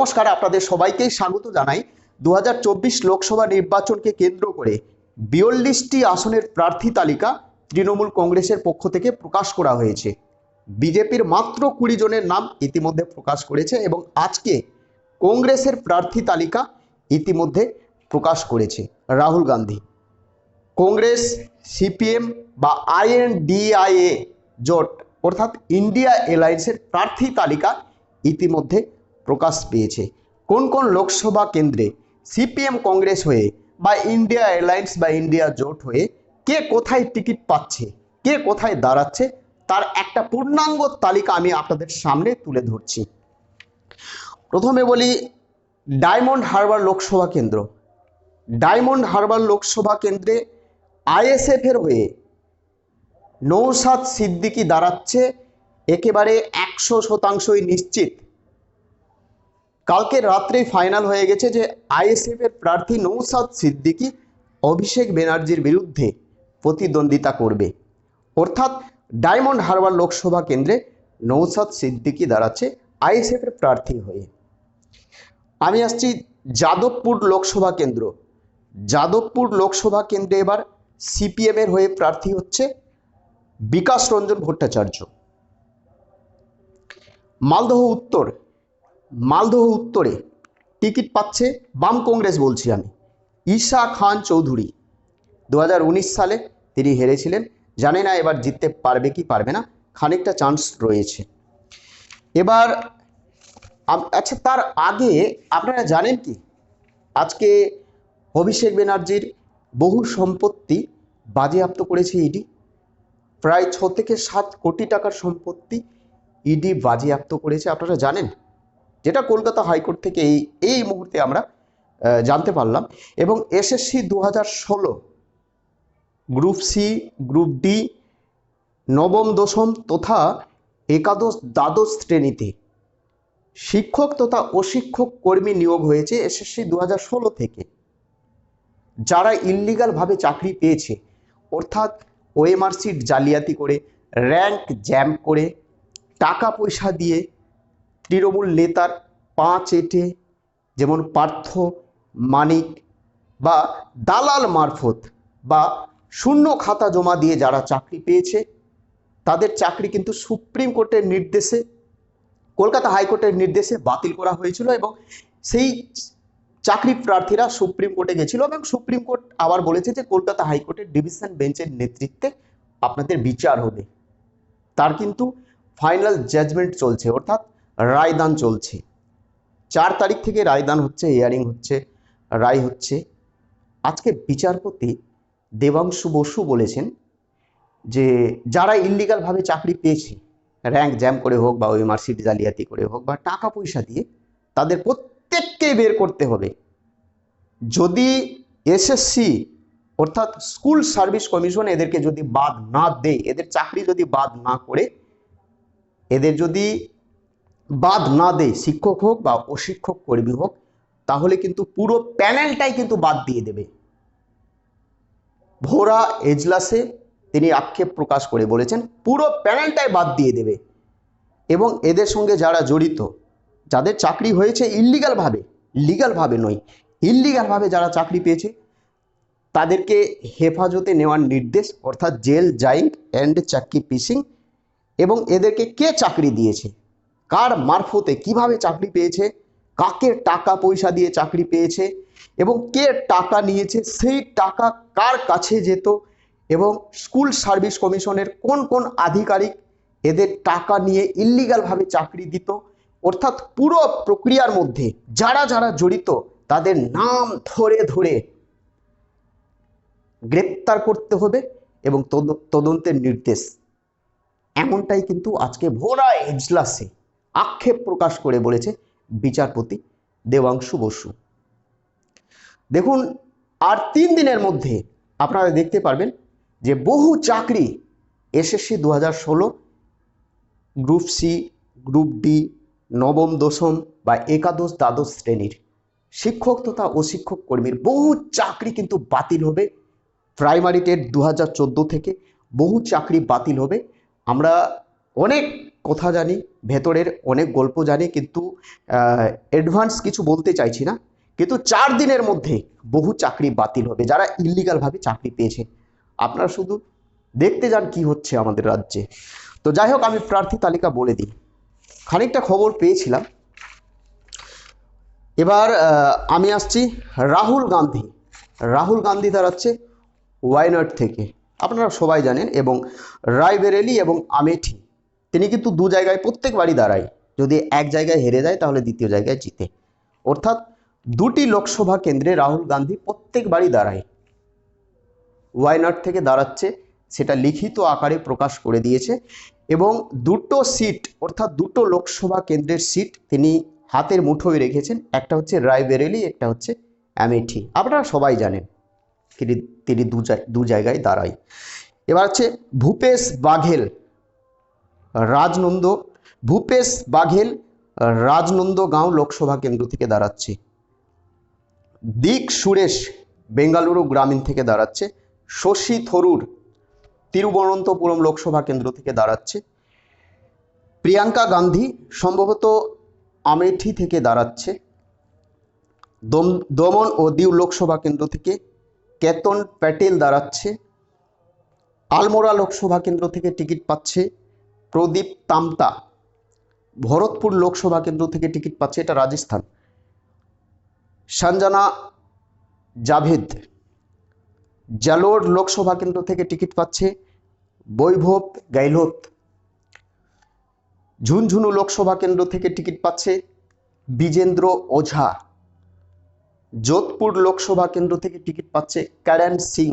নমস্কার, আপনাদের সবাইকেই স্বাগত জানাই দুহাজার চব্বিশ লোকসভা নির্বাচনকে কেন্দ্র করে। বিয়াল্লিশটি আসনের প্রার্থী তালিকা তৃণমূল কংগ্রেসের পক্ষ থেকে প্রকাশ করা হয়েছে। বিজেপির মাত্র কুড়ি জনের নাম ইতিমধ্যে প্রকাশ করেছে এবং আজকে কংগ্রেসের প্রার্থী তালিকা ইতিমধ্যে প্রকাশ করেছে রাহুল গান্ধী। কংগ্রেস, সিপিএম বা আইএনডিআইএ জোট অর্থাৎ ইন্ডিয়া এলায়েন্সের প্রার্থী তালিকা ইতিমধ্যে প্রকাশ পেয়েছে। কোন কোন লোকসভা কেন্দ্রে সিপিএম কংগ্রেস হয়ে বা ইন্ডিয়া এলায়েন্স বা ইন্ডিয়া জোট হয়ে কে কোথায় টিকিট পাচ্ছে, কে কোথায় দাঁড়াচ্ছে, তার একটা পূর্ণাঙ্গ তালিকা আমি আপনাদের সামনে তুলে ধরছি। প্রথমে বলি, ডায়মন্ড হারবার লোকসভা কেন্দ্র। ডায়মন্ড হারবার লোকসভা কেন্দ্রে আইএসএফ এর হয়ে নৌসাদ সিদ্দিকি দাঁড়াচ্ছে, একেবারে একশো শতাংশই নিশ্চিত। কালকে রাত্রেই ফাইনাল হয়ে গেছে যে আইএসএফ এর প্রার্থী নৌসাদ সিদ্দিকি অভিষেক ব্যানার্জির বিরুদ্ধে প্রতিদ্বন্দ্বিতা করবে। অর্থাৎ ডায়মন্ড হারবার লোকসভা কেন্দ্রে নৌসাদ সিদ্দিকি দাঁড়াচ্ছে আইএসএফ এর প্রার্থী হয়ে। আমি আসছি যাদবপুর লোকসভা কেন্দ্র। যাদবপুর লোকসভা কেন্দ্রে এবার সিপিএম এর হয়ে প্রার্থী হচ্ছে বিকাশ রঞ্জন ভট্টাচার্য। মালদহ উত্তর মালদহ উত্তরে টিকিট পাচ্ছে বাম কংগ্রেস বলছি আমি, ঈশা খান চৌধুরী। দু হাজার উনিশ সালে তিনি হেরেছিলেন, জানে না এবার জিততে পারবে কি পারবে না, খানিকটা চান্স রয়েছে। এবার আচ্ছা তার আগে আপনারা জানেন কি, আজকে অভিষেক ব্যানার্জির বহু সম্পত্তি বাজেয়াপ্ত করেছে ইডি। প্রায় ছ থেকে সাত কোটি টাকার সম্পত্তি ইডি বাজেয়াপ্ত করেছে, আপনারা জানেন? যেটা কলকাতা হাইকোর্ট থেকে এই এই মুহূর্তে আমরা জানতে পারলাম। এবং এসএসসি দু হাজার ষোলো, গ্রুপ সি, গ্রুপ ডি, নবম, দশম তথা একাদশ দ্বাদশ শ্রেণীতে শিক্ষক তথা অশিক্ষক কর্মী নিয়োগ হয়েছে এসএসসি দু হাজার ষোলো থেকে। যারা ইল্লিগালভাবে চাকরি পেয়েছে, অর্থাৎ ওএমআর সিট জালিয়াতি করে র্যাঙ্ক জ্যাম করে, টাকা পয়সা দিয়ে তৃণমূল নেতার পা চেটে, যেমন পার্থ, মানিক বা দালাল মারফত বা শূন্য খাতা জমা দিয়ে যারা চাকরি পেয়েছে, তাদের চাকরি কিন্তু সুপ্রিম কোর্টের নির্দেশে, কলকাতা হাইকোর্টের নির্দেশে বাতিল করা হয়েছিল এবং সেই চাকরি প্রার্থীরা সুপ্রিম কোর্টে গেছিল এবং সুপ্রিম কোর্ট আবার বলেছে যে কলকাতা হাইকোর্টের ডিভিশন বেঞ্চের নেতৃত্বে আপনাদের বিচার হবে। তার কিন্তু ফাইনাল জাজমেন্ট চলছে, অর্থাৎ রায়দান চলছে। চার তারিখ থেকে রায়দান হচ্ছে হিয়ারিং হচ্ছে, রায় হচ্ছে। আজকে বিচারপতি দেবাংশু বসু বলেছেন যে, যারা ইল্লিগালভাবে চাকরি পেয়েছে র্যাঙ্ক জ্যাম করে হোক বা ওই মার্কশিট জালিয়াতি করে হোক বা টাকা পয়সা দিয়ে, তাদের প্রত্যেককে বের করতে হবে। যদি এসএসসি অর্থাৎ স্কুল সার্ভিস কমিশন এদেরকে যদি বাদ না দেয়, এদের চাকরি যদি বাদ না করে, এদের যদি বাদ না দেয় শিক্ষক হোক বা অশিক্ষক, কর্মী হোক, তাহলে কিন্তু পুরো প্যানেলটাই কিন্তু বাদ দিয়ে দেবে। ভোরা এজলাসে তিনি আক্ষেপ প্রকাশ করে বলেছেন, পুরো প্যানেলটাই বাদ দিয়ে দেবে। এবং এদের সঙ্গে যারা জড়িত, যাদের চাকরি হয়েছে ইল্লিগালভাবে লিগালভাবে নয় ইল্লিগালভাবে যারা চাকরি পেয়েছে, তাদেরকে হেফাজতে নেওয়ার নির্দেশ, অর্থাৎ জেল জাইং অ্যান্ড চাকরি পিসিং, এবং এদেরকে কে চাকরি দিয়েছে? কার মারফতে কীভাবে চাকরি পেয়েছে, কাকে টাকা পয়সা দিয়ে চাকরি পেয়েছে এবং কে টাকা নিয়েছে, সেই টাকা কার কাছে যেত এবং স্কুল সার্ভিস কমিশনের কোন কোন আধিকারিক এদের টাকা নিয়ে ইল্লিগালভাবে চাকরি দিত। অর্থাৎ পুরো প্রক্রিয়ার মধ্যে যারা যারা জড়িত তাদের নাম ধরে ধরে গ্রেপ্তার করতে হবে এবং তদন্তের নির্দেশ। এমনটাই কিন্তু আজকে ভোরা এজলাসে আক্ষেপ প্রকাশ করে বলেছে বিচারপতি দেবাংশু বসু। দেখুন, আর তিন দিনের মধ্যে আপনারা দেখতে পারবেন যে বহু চাকরি এসএসসি দু হাজার ষোলো, গ্রুপ সি, গ্রুপ ডি, নবম, দশম বা একাদশ, দ্বাদশ শ্রেণির শিক্ষক তথা অশিক্ষক কর্মীর বহু চাকরি কিন্তু বাতিল হবে। প্রাইমারি টেট দু হাজার চোদ্দ থেকে বহু চাকরি বাতিল হবে। আমরা অনেক কথা জানি, ভেতরের অনেক গল্প জানি, কিন্তু অ্যাডভান্স কিছু বলতে চাইছি না। কিন্তু চার দিনের মধ্যে বহু চাকরি বাতিল হবে, যারা ইলিগালভাবে চাকরি পেয়েছে। আপনারা শুধু দেখতে যান কি হচ্ছে আমাদের রাজ্যে। তো যাই হোক, আমি প্রার্থী তালিকা বলে দিই। খানিকটা খবর পেয়েছিলাম। এবার আমি আসছি রাহুল গান্ধী। রাহুল গান্ধী দাঁড়াচ্ছে ওয়াইনাড থেকে। আপনারা সবাই জানেন, এবং রায়বেরেলি এবং আমেঠি। তিনি কিন্তু দু জায়গায় প্রত্যেকবারই দাঁড়ায়। যদি এক জায়গায় হেরে যায়, তাহলে দ্বিতীয় জায়গায় জিতে। অর্থাৎ দুটি লোকসভা কেন্দ্রে রাহুল গান্ধী প্রত্যেকবারই দাঁড়ায়। ওয়াইনাড থেকে দাঁড়াচ্ছে, সেটা লিখিত আকারে প্রকাশ করে দিয়েছে এবং দুটো সিট, অর্থাৎ দুটো লোকসভা কেন্দ্রের সিট তিনি হাতের মুঠোয় রেখেছেন। একটা হচ্ছে রায়বেরেলি, একটা হচ্ছে অ্যামেঠি। আপনারা সবাই জানেন, তিনি তিনি দু জায়গায় দাঁড়ায়। এবার হচ্ছে ভূপেশ বাঘেল। রাজনন্দ, ভূপেশ বাঘেল রাজনন্দগাঁও লোকসভা কেন্দ্র থেকে দাঁড়াচ্ছে। দিক সুরেশ বেঙ্গালুরু গ্রামীণ থেকে দাঁড়াচ্ছে। শশী থরুর তিরুবনন্তপুরম লোকসভা কেন্দ্র থেকে দাঁড়াচ্ছে। প্রিয়াঙ্কা গান্ধী সম্ভবত আমেঠি থেকে দাঁড়াচ্ছে। দম, দমন ও দিউ লোকসভা কেন্দ্র থেকে কেতন প্যাটেল দাঁড়াচ্ছে। আলমোড়া লোকসভা কেন্দ্র থেকে টিকিট পাচ্ছে প্রদীপ তামতা, ভরতপুর লোকসভা কেন্দ্র থেকে টিকিট পাচ্ছে এটা রাজস্থান। সঞ্জনা জাভেদ, জালোর লোকসভা কেন্দ্র থেকে টিকিট পাচ্ছে বৈভব গাইলোত। ঝুনঝুনু লোকসভা কেন্দ্র থেকে টিকিট পাচ্ছে বিজেন্দ্র ওঝা। যোধপুর লোকসভা কেন্দ্র থেকে টিকিট পাচ্ছে কারেন সিং।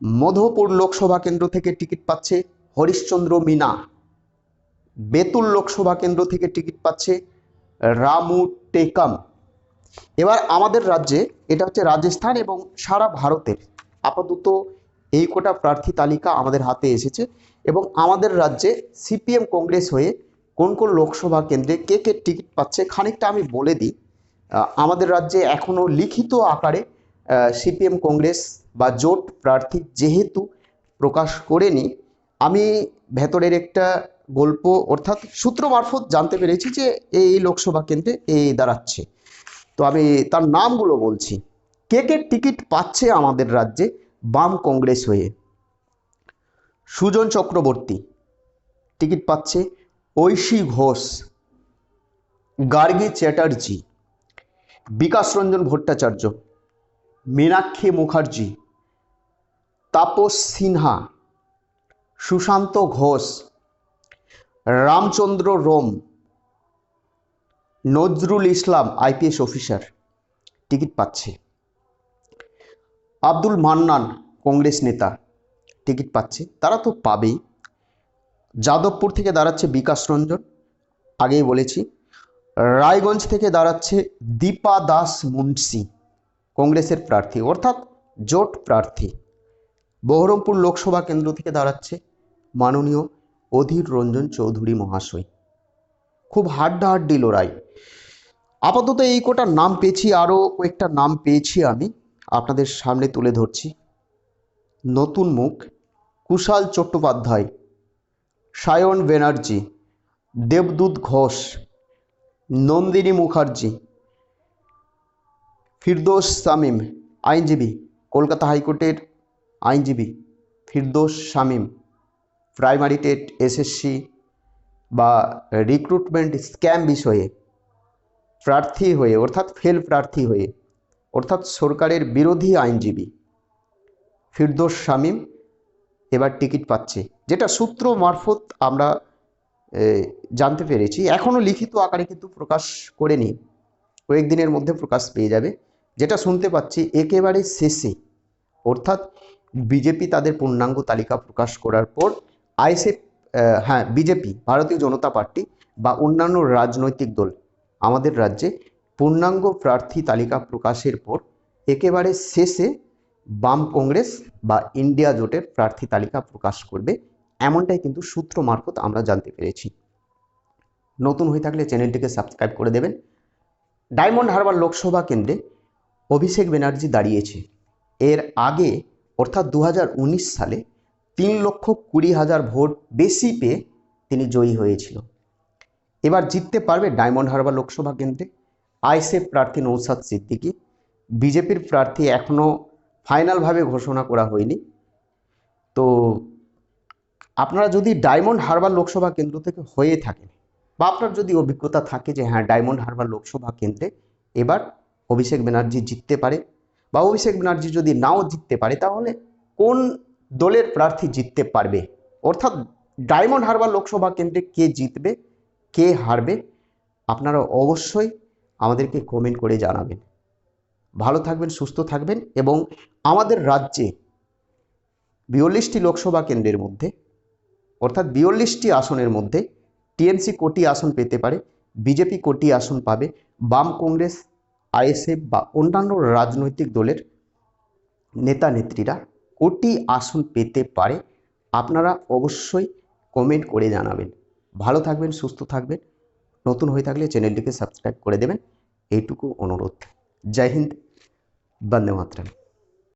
মধুপুর লোকসভা কেন্দ্র থেকে টিকিট পাচ্ছে হরিশ্চন্দ্র মিনা, বেতুল লোকসভা কেন্দ্র থেকে টিকিট পাচ্ছে রামু টেকাম। এবার আমাদের রাজ্যে, এটা হচ্ছে রাজস্থান এবং সারা ভারতের আপাতত এই কোটা প্রার্থী তালিকা আমাদের হাতে এসেছে এবং আমাদের রাজ্যে সিপিএম কংগ্রেস হয়ে কোন কোন লোকসভা কেন্দ্রে কে কে টিকিট পাচ্ছে খানিকটা আমি বলে দিই। আমাদের রাজ্যে এখনও লিখিত আকারে সিপিএম কংগ্রেস বা জোট প্রার্থী যেহেতু প্রকাশ করেনি আমি ভেতরের একটা গল্প, অর্থাৎ সূত্র মারফত জানতে পেরেছি যে এই লোকসভা কেন্দ্রে এই দাঁড়াচ্ছে। তো আমি তার নামগুলো বলছি। কে কে টিকিট পাচ্ছে আমাদের রাজ্যে বাম কংগ্রেস হয়ে? সুজন চক্রবর্তী টিকিট পাচ্ছে Aishe Ghosh, Gargi Chatterjee, Bikash Ranjan Bhattacharya, Minakshi Mukherjee, Tapas Sinha Sushanta Ghosh, Ramchandra Rom, Nazrul Islam, IPS officer, ticket পাচ্ছে। আব্দুল মান্নান, কংগ্রেস নেতা, টিকিট পাচ্ছে। তারা তো পাবেই। যাদবপুর থেকে দাঁড়াচ্ছে বিকাশ রঞ্জন। আগেই বলেছি, রায়গঞ্জ থেকে দাঁড়াচ্ছে দীপা দাস মুন্সি, কংগ্রেসের প্রার্থী, অর্থাৎ জোট প্রার্থী। বহরমপুর লোকসভা কেন্দ্র থেকে দাঁড়াচ্ছে মাননীয় অধীর রঞ্জন চৌধুরী মহাশয়। খুব হাড্ডাহাড্ডি লড়াই। আপাতত এই কোটার নাম পেয়েছি, আরও কয়েকটা নাম পেয়েছি আমি, আপনাদের সামনে তুলে ধরছি। নতুন মুখ, কুশাল চট্টোপাধ্যায়, সায়ন ব্যানার্জি, দেবদূত ঘোষ, নন্দিনী মুখার্জি, ফিরদোস শামীম, আইনজীবী, কলকাতা হাইকোর্টের আইনজীবী, Firdous Shamim. Primary TET SSC বা রিক্রুটমেন্ট স্ক্যাম বিষয়ে প্রার্থী হয়ে, অর্থাৎ ফেল প্রার্থী হয়ে, অর্থাৎ সরকারের বিরোধী আইনজীবী ফিরদোস শামীম এবার টিকিট পাচ্ছে, যেটা সূত্র মারফত আমরা জানতে পেরেছি। এখনও লিখিত আকারে কিন্তু প্রকাশ করেনি, কয়েকদিনের মধ্যে প্রকাশ পেয়ে যাবে। যেটা শুনতে পাচ্ছি, একেবারে শেষে, অর্থাৎ বিজেপি তাদের পূর্ণাঙ্গ তালিকা প্রকাশ করার পর আইএসএফ হ্যাঁ বিজেপি, ভারতীয় জনতা পার্টি বা অন্যান্য রাজনৈতিক দল আমাদের রাজ্যে পূর্ণাঙ্গ প্রার্থী তালিকা প্রকাশের পর একেবারে শেষে বাম কংগ্রেস বা ইন্ডিয়া জোটের প্রার্থী তালিকা প্রকাশ করবে। এমনটাই কিন্তু সূত্র মারফত আমরা জানতে পেরেছি। নতুন হয়ে থাকলে চ্যানেলটিকে সাবস্ক্রাইব করে দেবেন। ডায়মন্ড হারবার লোকসভা কেন্দ্রে অভিষেক ব্যানার্জি দাঁড়িয়েছে। এর আগে, অর্থাৎ দু হাজার উনিশ সালে তিন লক্ষ কুড়ি হাজার ভোট বেশি পেয়ে তিনি জয়ী হয়েছিল। এবার জিততে পারবে ডায়মন্ড হারবার লোকসভা কেন্দ্রে। আইএসএফ প্রার্থী নৌসাদ সিদ্দিকী, বিজেপির প্রার্থী এখনও ফাইনালভাবে ঘোষণা করা হয়নি। তো আপনারা যদি ডায়মন্ড হারবার লোকসভা কেন্দ্র থেকে হয়ে থাকেন বা আপনার যদি অভিজ্ঞতা থাকে যে হ্যাঁ ডায়মন্ড হারবার লোকসভা কেন্দ্রে এবার অভিষেক ব্যানার্জি জিততে পারে বা অভিষেক ব্যানার্জি যদি নাও জিততে পারে, তাহলে কোন দলের প্রার্থী জিততে পারবে। অর্থাৎ ডায়মন্ড হারবার লোকসভা কেন্দ্রে কে জিতবে, কে হারবে, আপনারা অবশ্যই আমাদেরকে কমেন্ট করে জানাবেন। ভালো থাকবেন, সুস্থ থাকবেন এবং আমাদের রাজ্যে বিয়াল্লিশটি লোকসভা কেন্দ্রের মধ্যে, অর্থাৎ বিয়াল্লিশটি আসনের মধ্যে টিএমসি কোটি আসন পেতে পারে বিজেপি কোটি আসন পাবে, বাম কংগ্রেস আইএসএফ বা অন্যান্য রাজনৈতিক দলের নেতা নেত্রীরা কোটি আসন পেতে পারে, আপনারা অবশ্যই কমেন্ট করে জানাবেন। ভালো থাকবেন, সুস্থ থাকবেন, নতুন হয়ে থাকলে চ্যানেলটিকে সাবস্ক্রাইব করে দেবেন। এইটুকু অনুরোধ। জয় হিন্দ, বন্দে মাতরম।